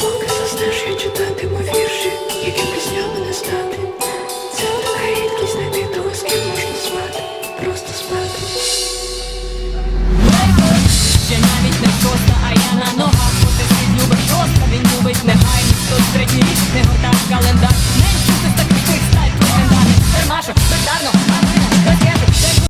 Поки заснеш, я читатиму вірші, які піснями не стати. Це така рідкість знайти того, з можна спати, просто спати. Ще навіть не шоста, а я на ногах, бо ти він любить негайність, хто третій рік не гортав календар. Не чути